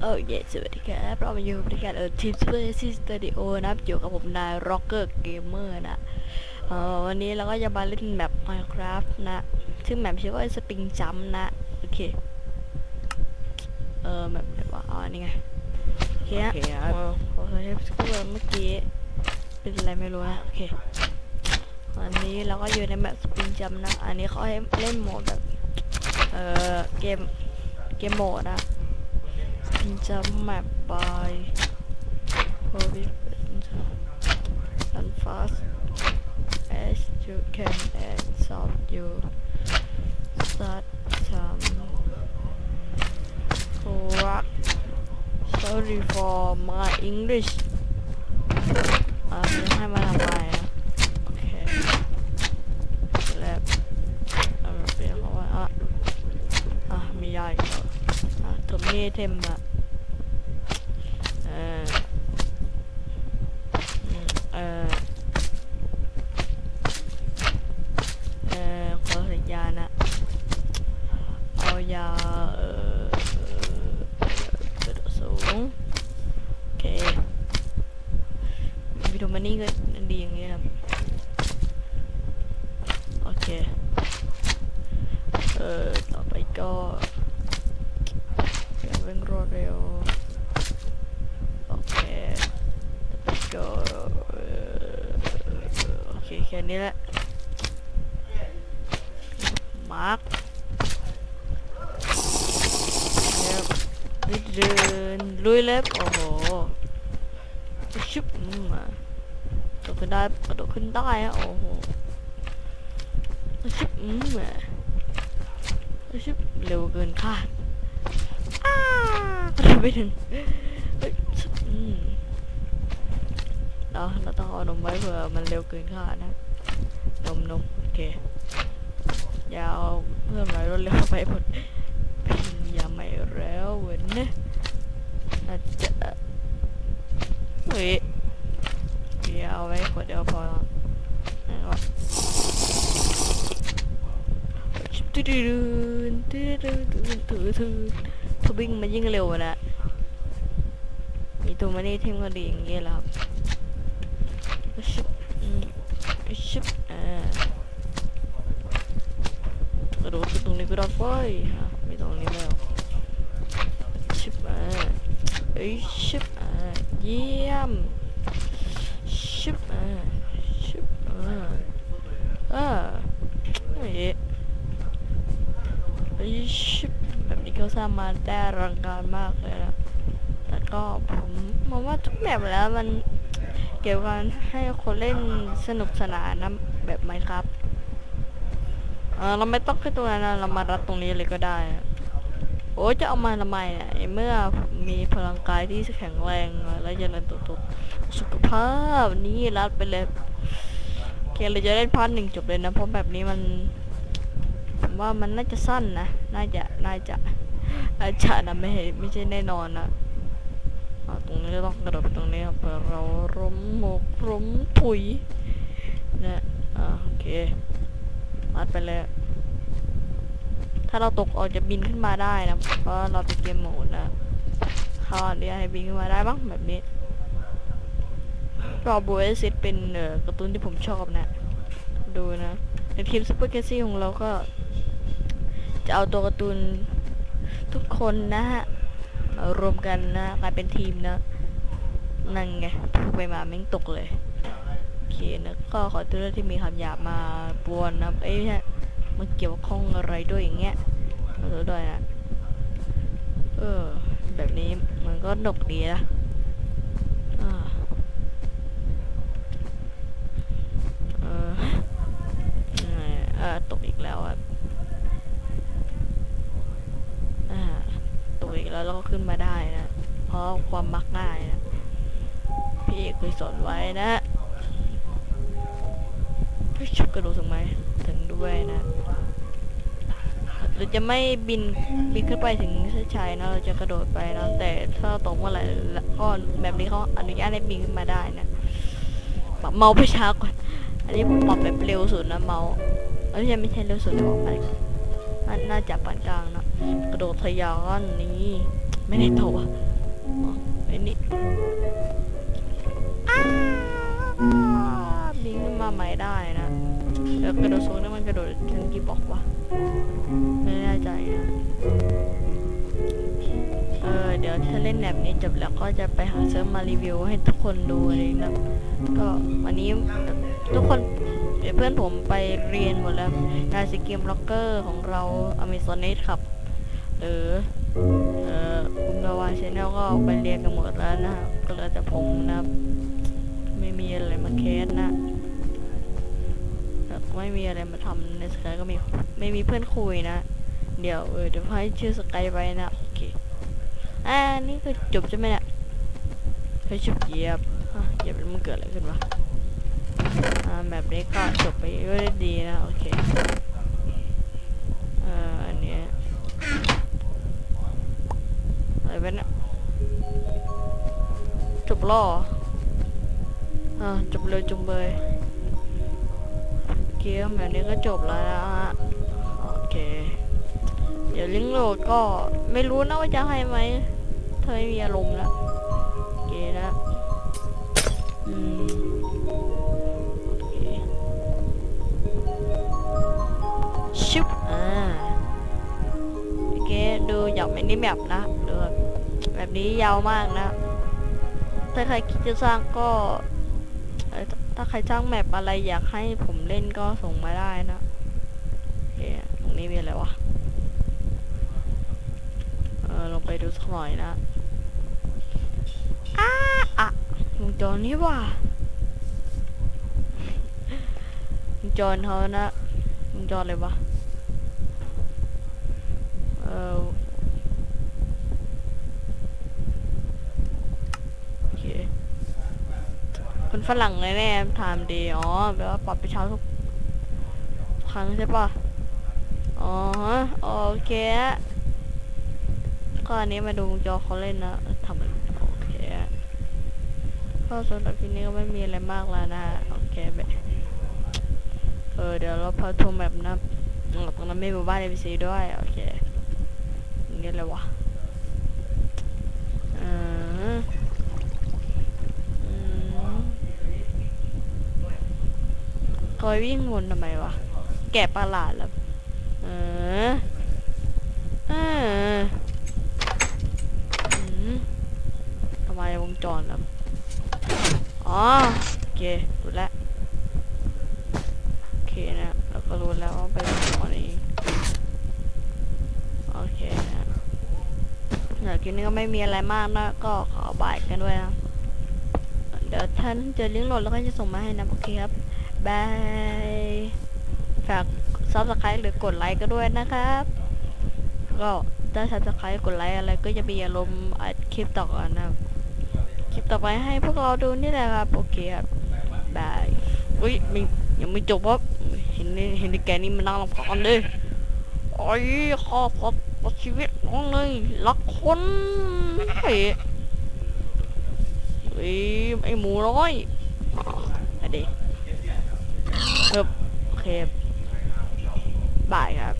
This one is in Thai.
เออเย้สวัสดีครับเรามาอยู่บริการเออทีมซูเปอร์ซีสตูดิโอนะครับอยู่กับผมนายร็อกเกอร์เกมเมอร์นะเออวันนี้เราก็จะมาเล่นแบบ Minecraft นะ ซึ่งแมปชื่อว่าสปริงจัมนะ โอเค เออแบบไหนวะอ๋อนี่ไง โอเคฮะโอเคครับเออขอโทษที่พูดเมื่อกี้ เป็นอะไรไม่รู้นะ โอเค วันนี้เราก็อยู่ในแบบสปริงจัมนะ อันนี้เขาให้เล่นโหมดแบบ เออเกม เกมโหมดนะ Jump map by Hurry and fast as you can and solve you start some correct sorry for my English อ่าให้มาทำไมอะโอเคแล้วเอามาเปลี่ยนเขาว่าอะอะมียาอีกแล้วอะทมนี่เทมอะ เอออืมเออเออขอสัญญาณนะ เอายาเออกระโดดสูง โอเควิตามินนี่ก็ ดีอย่างนี้ครับโอเคเออต่อไปก็เร่งรวดเร็วโอเคแล้วก็โอเคแค่นี้แหละมาร์คแล้วเดินลุยเล็บโอ้โหชุบมอะกระโดขึ้นได้กระโดดขึ้นได้อะโอ้โหชุบอืมอะชุบเร็วเกินคาดอ้ากระโดดไปถึงเอ้ยอืมเราเราต้องเอานมไว้เผื่อมันเร็วเกินคาดนะนมนมโอเคอย่าเอาเพิ่มหน่อยรถเร็วไปหมดพิมพ์อย่าไม่แล้วเว้นนะอาจจะเฮ้ยเดี๋ยวเอาไว้ขวดเดียวพอแล้วนะครับตื้อตื้อตื้อตื้อตื้อตื้อตื้อทวิ่งมันยิ่ง เร็วอะนะมีตัวมันนี่เทมก็ดีอย่างเงี้ยแหละครับชิบอืมชิบอ่ากระโดดขึ้นตรงนี้ก็ได้ไปฮะมีตรงนี้แล้วชิบอ่าเอ้ยชิบอ่าเยี่ยมชิบอ่าชิบอ่าอ่าเฮ้ยเอ้ยชิบ ถ้าร้างมาได้อลังการมากเลยนะแต่ก็ผมมองว่าทุกแบบแล้วมันเกี่ยวกันให้คนเล่นสนุกสนานนะแบบไหมครับเออเราไม่ต้องขึ้นตรงนั้นนะเรามารัดตรงนี้เลยก็ได้ โอ้จะเอามาทำไมเนี่ยเมื่อมีพลังกายที่แข็งแรงและเจริญเติบโตสุขภาพนี่รัดไปเลยเคเราจะเล่นพาร์ทหนึ่งจบเลยนะเพราะแบบนี้มันผมว่ามันน่าจะสั้นนะ น่าจะ น่าจะ อาจจะนะไม่ไม่ใช่แน่นอนนะอ่าตรงนี้ต้องกระโดดไปตรงนี้ครับเราล้มหมกล้มถุยนะอ่าโอเคมัดไปเลยถ้าเราตกออกจะบินขึ้นมาได้นะเพราะเราเป็นเกมโหมดนะเขาอนุญาตให้บินขึ้นมาได้บ้างแบบนี้รอบูเอซิตเป็นเอ่อการ์ตูนที่ผมชอบนะ ดูนะ ในทีมซูเปอร์แคสซี่ของเราก็ จะเอาตัวการ์ตูน ทุกคนนะฮะรวมกันนะกลายเป็นทีมนะนั่นไงพูดไปมาแม่งตกเลยโอเคนะก็ขอโทษที่มีคำหยาบมาปวนนะเอ้ยม่ใช่มันเกี่ยวข้องอะไรด้วยอย่างเงี้ยขอโทษด้วยนะเออ แบบนี้มันก็หนกดีนะอ่าเออเออตกอีกแล้วอะ แล้วเราก็ขึ้นมาได้นะ เพราะความมักง่ายนะ พี่เอกเคยสอนไว้นะพี่ชุบกระโดดถึงไหมถึงด้วยนะเราจะไม่บินบินขึ้นไปถึงเส้นชัยนะเราจะกระโดดไปนะแต่ถ้าตกเมื่อไหร่ก็แบบนี้เขาอนุญาตให้บินขึ้นมาได้นะปรับเมาไปช้าก่อน อันนี้ผมปรับแบบเร็วสุดนะเมาส์เอ้ยไม่ใช่ไม่ใช่เร็วสุดนะบอกไปน่าน่าจะปานกลางนะ กระโดดทะยานนี้ไม่ได้ตัวอ๋อไอ้นี่อ้บินขึ้นมาใหม่ได้นะแล้วกระโดดสูงนี่มันกระโดดถึงกี่บอกวะไม่แน่ใจนะเออเดี๋ยวถ้าเล่นแบบนี้จบแล้วก็จะไปหาเซิร์ฟมารีวิวให้ทุกคนดูเลยนะก็วันนี้ทุกคนเดี๋ยวเพื่อนผมไปเรียนหมดแล้วงานสเกมล็อกเกอร์ของเรา Amazon Net ครับ หรือเอ่อคุณบาวาชแนลก็ไปเรียนกันหมดแล้วนะครับก็เหลือแต่ผมนะครับ ไม่มีอะไรมาแคสนะไม่มีอะไรมาทำในสกายก็มีไม่มีเพื่อนคุยนะ เดี๋ยวเออเดี๋ยวให้ชื่อสกายไปนะโอเคอ่านี่คือจบใช่ไหมเนี่ยเฮ้ยชุบเหยียบเหยียบแล้วมันเกิดอะไรขึ้นวะอ่าแบบนี้ก็จบไปด้วยดีนะ โอเค อ่า อันเนี้ย อะเนี่ยจบล่ออ่าจบเลยจบเลยเกมแบบนี้ก็จบแล้วนะฮะโอเค เดี๋ยวลิงก์โหลดก็ไม่รู้นะว่าจะให้ไหมเธอไม่มีอารมณ์แล้วโอเคนะอืมโอเคชิบอ่าโอเคดูอย่างไม่นี้แบบนะดูครับ แบบนี้ยาวมากนะ ถ้าใครคิดจะสร้างก็ถ้าใครสร้างแมปอะไรอยากให้ผมเล่นก็ส่งมาได้นะโอเคตรงนี้มีอะไรวะ เออลงไปดูสักหน่อยนะอ้าอะวงจรนี่ว่าวงจรเขานะวงจรเลยวะเออเค คนฝรั่งเลยแน่ถามดีอ๋อแปลว่าปรับไปเช้าทุกครั้งใช่ปะอ๋อโอเคก็อันนี้มาดูจอเขาเล่นนะทำโอเคก็สำหรับคลิปนี้ก็ไม่มีอะไรมากแล้วนะโอเคแบบเออเดี๋ยวเราพาชมแบบนะอืมตรงนั้นไม่มีบ้านเอ c ซีด้วยโอเคนี่อะไรวะเอออื อยวิ่งวนทำไมวะ แกะประหลาดแล้ว เออเออทำไมวงจรครับอ๋อโอเครู้แล้วโอเคนะเราก็รู้แล้วว่าไปวงจรนี้โอเคนะเดี๋ยวคลิปนี้ก็ไม่มีอะไรมากนะ ก็ขอบายกันด้วยนะ เดี๋ยวท่านเจอลิงก์โหลดแล้วก็จะส่งมาให้นะ โอเคครับ บาย ฝากซับสไครต์หรือกดไลค์ก็ด้วยนะครับ ก็ถ้าซับสไครต์กดไลค์อะไรก็จะมีอารมณ์อัดคลิปต่อนนะครับ คลิปต่อไปให้พวกเราดูนี่แหละครับ โอเคครับบาย อุ้ยมียังไม่จบครับเห็นนี่เห็นนี่แกนี่มันนั่งรำคาญเลยโอ้ยข้อพอพอชีวิตน้องเลยรักคนเฮ้ยเฮ้ไอหมูน้อยอะเด็กครับโอ เคบายครับ